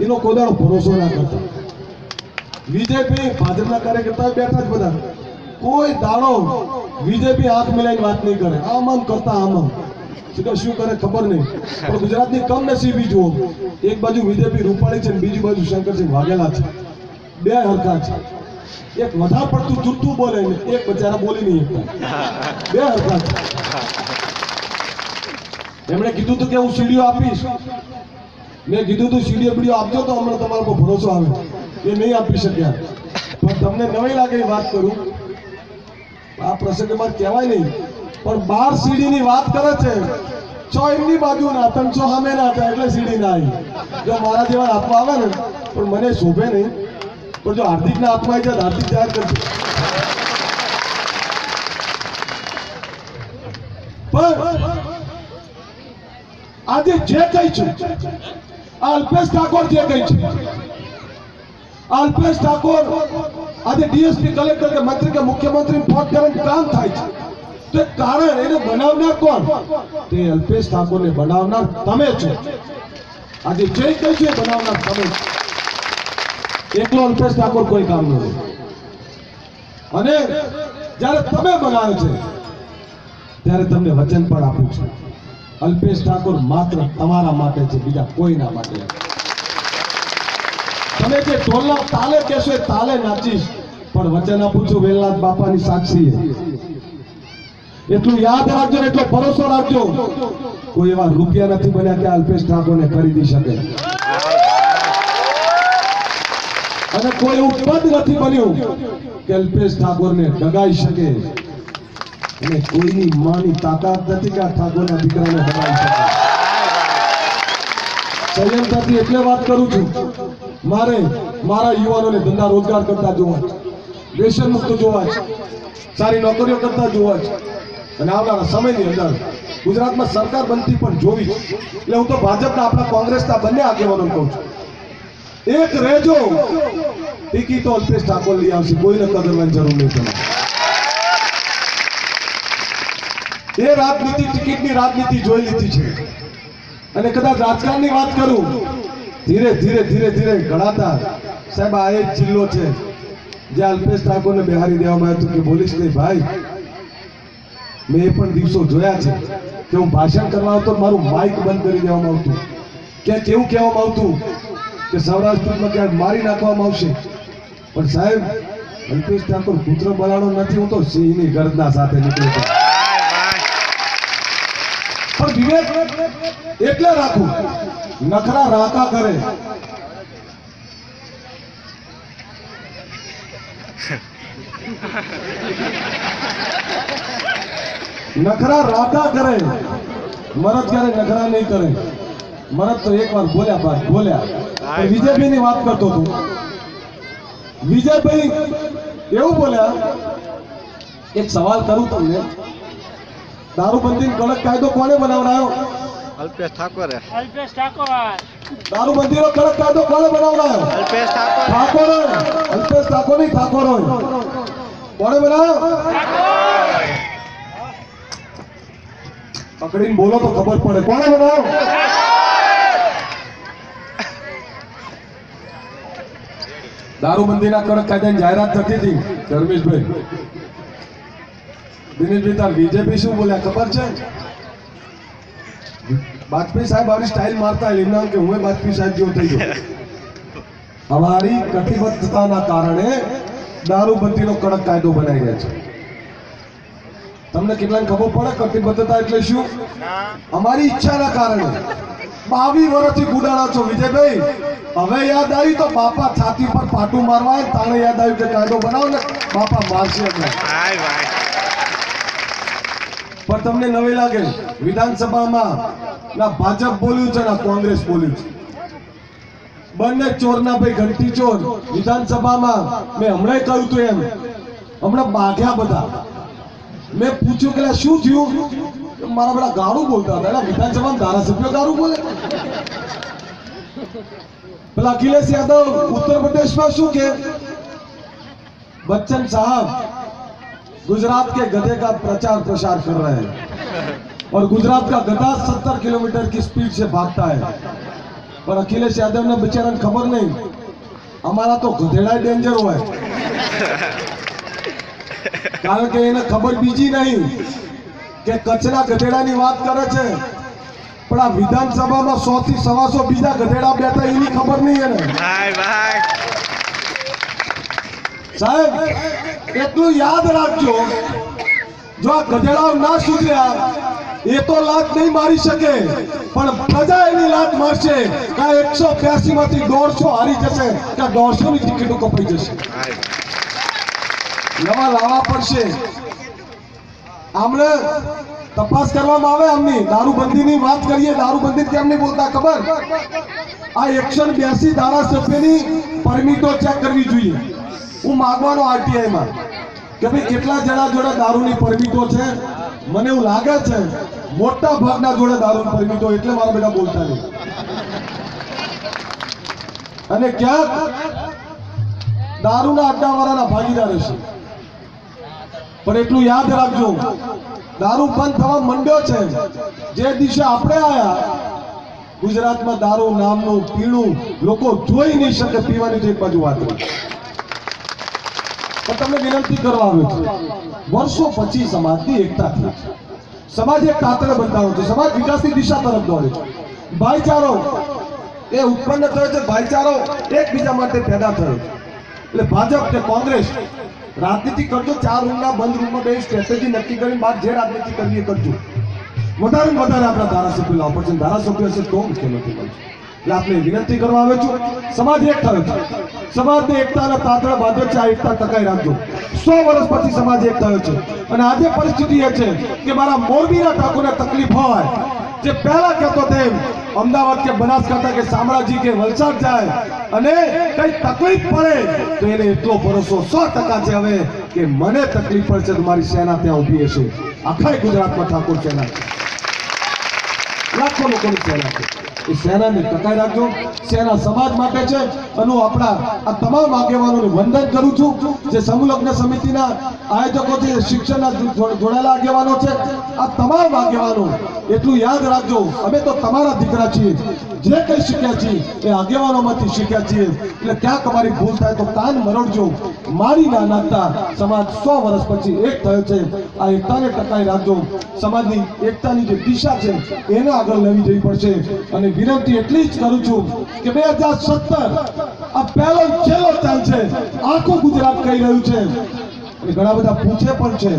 એનો કોઈ ભરોસો ના કરતા. બીજેપી ભાજપના કાર્યકર્તા બેઠા જ બધા. કોઈ દાડો બીજેપી આંખ મિલાઈને વાત નહીં કરે. આમ આમ કરતા આમ શું કરે ખબર નહીં. પણ ગુજરાતની કમનસીબી જુઓ. એક બાજુ બીજેપી રૂપાણી છે બીજી બાજુ શંકરસિંહ વાઘેલા છે. બે હરખા છે. એક વધારે પડતું જૂઠું બોલે ને એક બચારા બોલી નહીં બે હરખા છે. એમણે કીધું હતું કે હું સીડીઓ આપીશ. મેં કીધું હતું સીડીઓ બીડીઓ આપજો તો હમણાં તમારા પર ભરોસો આવે. એ નહીં આપી શક્યા. પણ તમને નવી લાગે વાત કરું. આ પ્રસંગમાં કહેવાય નહીં. પણ બાર સીડીની વાત કરે છે. છ એમની બાજુ ના તમ છો સામે ના હતા એટલે સીડી ના આવી. જો મારા જેવા હાથમાં આવે ને, પણ મને શોભે નહીં. પણ જો હાર્દિકના હાથમાં આવી જાય હાર્દિક જાહેર કરશે. પણ આજે જે કઈ છે અલ્પેશ ઠાકોર જે કઈ છે? અલ્પેશ ઠાકોર આજે ડીએસપી કલેક્ટર કે મંત્રી કે મુખ્યમંત્રી પદ કરીને કામ થાય છે. તે કારણ એને બનાવનાર કોણ? તે અલ્પેશ ઠાકોરને બનાવનાર તમે છો. આજે જે કઈ છે બનાવનાર તમે છો. એકલો અલ્પેશ ઠાકોર કોઈ કામ નથી અને જ્યારે તમે બનાવે છે, ત્યારે તમને વચન પણ આપું છું. અલ્પેશ ઠાકોર માત્ર તમારા માટે છે, બીજા કોઈના માટે તમે જે ઢોલના તાલે કહેશો એ તાલે નાચીશ, પણ વચન આપું છું વેલનાથ બાપાની સાક્ષી એટલું યાદ રાખજો ને એટલો ભરોસો રાખજો. કોઈ એવા રૂપિયા નથી બન્યા કે અલ્પેશ ઠાકોરને ખરીદી શકે. અને કોઈ એવું પદ નથી બન્યું કે અલ્પેશ ઠાકોરને ડગાઈ શકે. અને કોઈની માની તાકાત નથી કે આ ઠાકોરના દીકરાને હરાવી શકે. સંયમતાથી એટલે વાત કરું છું. મારે મારા યુવાનોને ધંધા રોજગાર કરતા જોવા છે. વ્યસન મુક્ત જોવા છે. સારી નોકરીઓ કરતા જોવા છે. અને આવનારા સમયની અંદર ગુજરાતમાં સરકાર બનતી પણ જોવી છે. એટલે હું તો ભાજપના આપણા કોંગ્રેસના બંને આગેવાનો કહું છું. એક રહેજો. ટિકિટો અલ્પેશ ઠાકોર લઈ આવશે. કોઈને કદરવાની જરૂર નહીં તમારે એ રાજનીતિ ટિકિટની રાજનીતિ જોઈ લીધી છે. અને કદાચ રાજકારણની વાત કરું, ધીરે ધીરે ધીરે ધીરે ઘડાતા સાહેબ, આ એક જિલ્લો છે, જ્યાં અલ્પેશ ઠાકોરને બિહારી દેવામાં આવ્યું કે બોલીશ નહીં, ભાઈ, મેં એ પણ દિવસો જોયા છે કે હું ભાષણ કરવા આવતો મારું માઇક બંધ કરી દેવામાં આવતું. ક્યાંક એવું કહેવામાં આવતું કે સૌરાષ્ટ્રમાં ક્યાંક મારી નાખવામાં આવશે. પણ સાહેબ, અલ્પેશ ઠાકોર પુત્ર બલાડો નથી, હું તો સિંહની ગર્દના સાથે નીકળ્યો વિવેક એટલે રાખું. નખરા રાતા કરે. નખરા રાતા કરે. મરદ ક્યારે નખરા નહીં કરે? મરદ તો એકવાર બોલ્યા ભાઈ, બોલ્યા. વિજયભાઈ ની વાત કરતો હતો. વિજયભાઈ એવું બોલ્યા, એક સવાલ કરું તમને. દારૂબંધી કડક કાયદો કોને બનાવડાયો? અલ્પેશ ઠાકોરે. અલ્પેશ ઠાકોર. દારૂબંધીનો કડક કાયદો કોને બનાવડાયો? અલ્પેશ ઠાકોર. ઠાકોર અલ્પેશ ઠાકોર નહીં ઠાકોર કોને બનાવ્યો પકડીને બોલો તો ખબર પડે. કોને બનાવ્યો? દારૂબંધીના કડક કાયદાની જાહેરાત થતી હતી ધર્મેશભાઈ. તાર બીજેપી શું બોલ્યા? ખબર છે? બાજપેયી સાહેબ આવી સ્ટાઇલ મારતા એમના કે હું બાજપેયી સાહેબ જેવો થઈ ગયો. અમારી કટિબદ્ધતાના કારણે દારૂબંધીનો કડક કાયદો બનાવી રહ્યા છે. તમને કેટલાને ખબર પડે કટિબદ્ધતા એટલે શું? અમારી ઈચ્છાના કારણે. બાવી વર્ષથી ગુડાણા છો, વિજયભાઈ. હવે યાદ આવ્યું તો બાપા છાતી પર પાટું મારવા તાણે યાદ આવ્યું કે કાયદો બનાવો ને બાપા મારશે પણ તમને નવી લાગે, વિધાનસભામાં, ના, ભાજપ બોલ્યું છે, ના, કોંગ્રેસ બોલ્યું છે. બંને ચોરના ભાઈ ઘંટી ચોર, વિધાનસભામાં, મેં હમણાં કહ્યું હતું એમ. હમણાં બાઘ્યા બધા. મેં પૂછ્યું કે શું થયું? મારા બધા ગાળું બોલતા હતા. એના વિધાનસભામાં ધારાસભ્યો ગાળું બોલે. પેલા અખિલેશ યાદવ ઉત્તર પ્રદેશમાં શું કે, બચ્ચન સાહેબ गुजरात के गधे का प्रचार प्रसार कर रहे हैं और गुजरात का गधा सत्तर किलोमीटर की स्पीड से भागता है પણ અખિલેશ યાદવને બિચારાને ખબર નહીં અમારા તો ગધેડા ડેન્જર હોય કારણ કે એને ખબર બીજી નહીં કે કચ્છના ગધેડાની વાત કરે છે પણ આ વિધાનસભામાં સો થી સવાસો બીજા ગધેડા બેઠા એની ખબર નહીં એને ભાઈ ભાઈ સાહેબ, એટલું યાદ રાખજો. જો આ ગધેડાઓ ના સુધર્યા, એ તો લાત નહીં મારી શકે, પણ પ્રજા એની લાત મારશે કે એકસો બ્યાસી માંથી દોઢસો હારી જશે, કે દોઢસો ની ટિકિટો કપાઈ જશે. નવા લાવવા પડશે. આમને તપાસ કરવામાં આવે આમની. દારૂબંધીની વાત કરીએ, દારૂબંધી કેમ નહીં બોલતા ખબર? આ એકસો બ્યાસી ધારાસભ્યની પરમિટો ચેક કરવી જોઈએ. હું માગવાનો આરટીઆઈ માં કે ભાઈ કેટલા જણા જોડે દારૂની પરમિટો છે? મને એવું લાગે છે મોટા ભાગના જોડે દારૂની પરમિટો એટલે મારા બેટા બોલતા નહીં. અને ક્યાંક દારૂના અડ્ડાવાળાના ભાગીદાર હશે. પણ એટલું યાદ રાખજો, દારૂ બંધ થવા માંડ્યો છે. જે દિવસે આપણે આયા, ગુજરાતમાં દારૂ નામનું પીણું લોકો જોઈ નહીં શકે, પીવાની તો એક બાજુ વાત. પણ તમને વિનંતી કરવા આવ્યો છું. વર્ષો પછી સમાજની એકતા થઈ છે. સમાજ એક કાતરે બંધાવો છે. સમાજ વિકાસની દિશા તરફ દોડે છે. ભાઈચારો એ ઉત્પન્ન થયો છે. ભાઈચારો એકબીજા માટે પેદા થયો છે. એટલે ભાજપ કે કોંગ્રેસ રાજનીતિ કરજો. ચાર રૂમના બંધ રૂમમાં બે સ્ટ્રેટેજી નક્કી કરી બાદ જે રાજનીતિ કરવી એ કરજો. વધારે વધારે આપણા ધારાસભ્યો લાવો. પડશે ધારાસભ્ય હશે તો મુખ્યમંત્રી બનશે. એટલે આપણે વિનંતી કરવા આવે છું સમાજ એક થયો છે સમાજની એકતાના તાતણા બાંધો છે, આ એકતા ટકાઈ રાખજો. સો વર્ષ પછી સમાજ એક થયો છે. અને આજે પરિસ્થિતિ એ છે કે મારા મોરબીના ટાકોને તકલીફ હોય, જે પહેલા કહેતો તેમ, અમદાવાદ કે બનાસકાંઠા કે શામળાજી કે વલસાડ જાય, અને કઈ તકલીફ પડે, તો એને એટલો ભરોસો સો ટકા છે હવે કે મને તકલીફ પડશે તો મારી સેના ત્યાં ઊભી હશે. આખા ગુજરાતમાં ઠાકોર સેના લાખો લોકોની સેના છે. એ આગેવાનોમાંથી શીખ્યા છીએ. એટલે ક્યાંક અમારી ભૂલ થાય તો કાન મરોડજો. મારી ના નાખતા સમાજ સો વર્ષ પછી એક થયો છે. આ એકતાને ટકાઈ રાખજો. સમાજની એકતાની જે દિશા છે, એને આગળ લેવી જવી પડશે. અને વિનંતી એટલી જ કરું છું કે બે હજાર સત્તર આ પહેલો છેલ્લો ચાલશે આખું ગુજરાત કહી રહ્યું છે. અને ઘણા બધા પૂછે પણ છે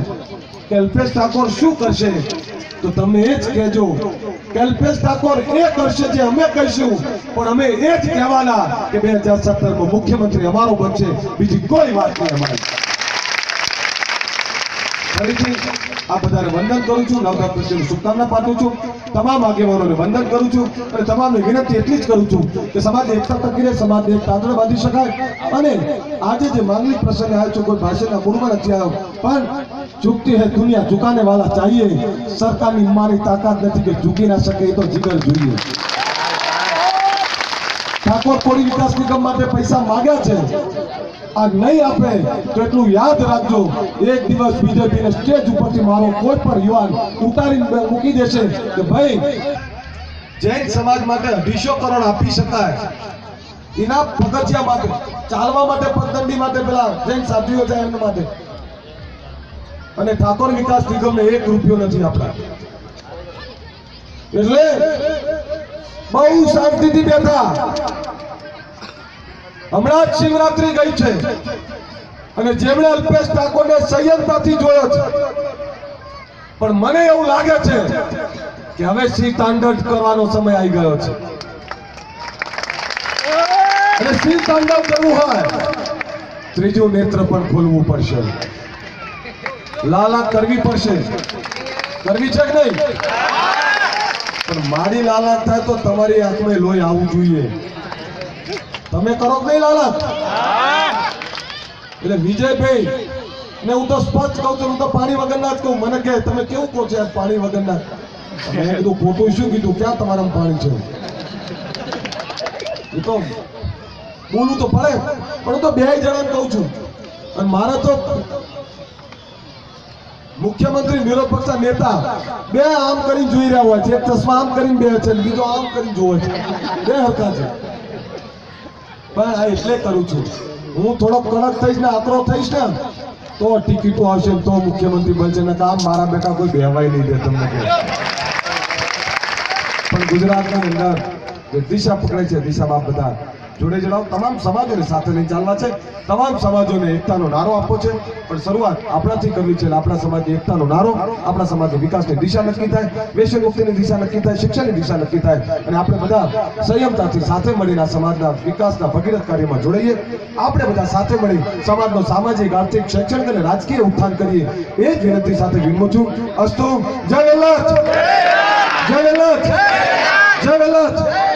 કે અલ્પેશ ઠાકોર શું કરશે? તો તમે એ જ કહેજો કે ઠાકોર એ કરશે જે અમે કહીશું. પણ અમે એ જ કહેવાના કે બે હજાર સત્તરમાં મુખ્યમંત્રી અમારો બનશે. બીજી કોઈ વાત નહીં અમારી. ફરીથી આ બધાને વંદન કરું છું. નવરાત્રિની શુભકામના પાઠવું છું. તમામ આગેવાનોને વંદન કરું છું અને તમામને વિનંતી એટલી જ કરું છું કે સમાજ એકતા ટકી રહે સમાજને એક તાંતણા બાંધી શકાય. અને આજે જે માંગલિક પ્રસંગે આવ્યો છું, કોઈ ભાષાના મૂળમાં નથી આવ્યો. પણ ચૂકતી હે દુનિયા ઝુકાને વાલા ચાહીએ. સરકારની મારી તાકાત નથી કે ઝૂકી ના શકે, એ તો જીગર જોઈએ. ઠાકોર કોળી વિકાસ નિગમ માટે પૈસા માંગ્યા છે. આ નહીં આપે તો એટલું યાદ રાખજો, એક દિવસ બીજેપીને સ્ટેજ ઉપરથી મારો કોઈ પણ યુવાન ઉતારીને મૂકી દેશે કે ભાઈ, જૈન સમાજ માટે અઢીસો કરોડ આપી શકાય. એના પગથિયા માટે, ચાલવા માટે પગદંડી માટે પેલા જૈન સાધુઓ જાય એમના માટે. અને ઠાકોર વિકાસ નિગમને એક રૂપિયો નથી આપણા. એટલે બહુ શાંતિથી બેઠા. હમણાં જ શિવરાત્રી ગઈ છે. અને જેમણે અલ્પેશ ઠાકોરને સંયમતાથી જોયો છે. પણ મને એવું લાગે છે કે હવે શ્રી તાંડવ કરવાનો સમય આવી ગયો છે. અને શ્રી તાંડવ કરવું હોય, ત્રીજું નેત્ર પણ ખોલવું પડશે. લાલા કરવી પડશે. કરવી છે કે નહીં? પણ મારી લાલચ થાય તો તમારી આંખમાં લોહી આવવું જોઈએ. તમે કરો કે નહીં લાલચ? એટલે વિજયભાઈ, ને હું તો સ્પષ્ટ કહું છું, હું તો પાણી વગરના જ કહું. મને કહે, તમે કેવું કહો છો પાણી વગરના? મેં કીધું, ખોટું શું કીધું? ક્યાં તમારા પાણી છે? તો બોલું તો પડે, પણ હું તો બે જણાને કહું છું. અને મારે તો મુખ્યમંત્રી નિરપક્ષ નેતા બે આમ કરીને જોઈ રહ્યા હોય છે. એક ચશ્મા આમ કરીને બે છે બીજો આમ કરીને જોવે છે. બે હરખા છે. પણ આ એટલે કરું છું. હું થોડો કડક થઈશ ને આકરો થઈશ ને, તો ટિકિટો આવશે તો મુખ્યમંત્રી બનશે. ને કામ મારા બેટા કોઈ બેવાય નહીં દે તમને. પણ ગુજરાતની અંદર જે દિશા પકડે છે દિશામાં બધા જોડે જણાવો તમામ સમાજોને સાથે લઈને ચાલવા છે. તમામ સમાજોને એકતાનો નારો આપવો છે. પણ શરૂઆત આપણાથી કરવી છે આપણા સમાજની એકતાનો નારો, આપણા સમાજની વિકાસની દિશા નક્કી થાય. મુક્તિની દિશા નક્કી થાય, શિક્ષણની દિશા નક્કી થાય. અને આપણે બધા સંયમતાથી સાથે મળીને સમાજના વિકાસના ભગીરથ કાર્યમાં જોડાઈએ. આપણે બધા સાથે મળી સમાજનો સામાજિક, આર્થિક, શૈક્ષણિક અને રાજકીય ઉત્થાન કરીએ. એ જ વિનંતી સાથે વિનમું છું. અસ્તુ, જય લલચ જય લલચ જય લલચ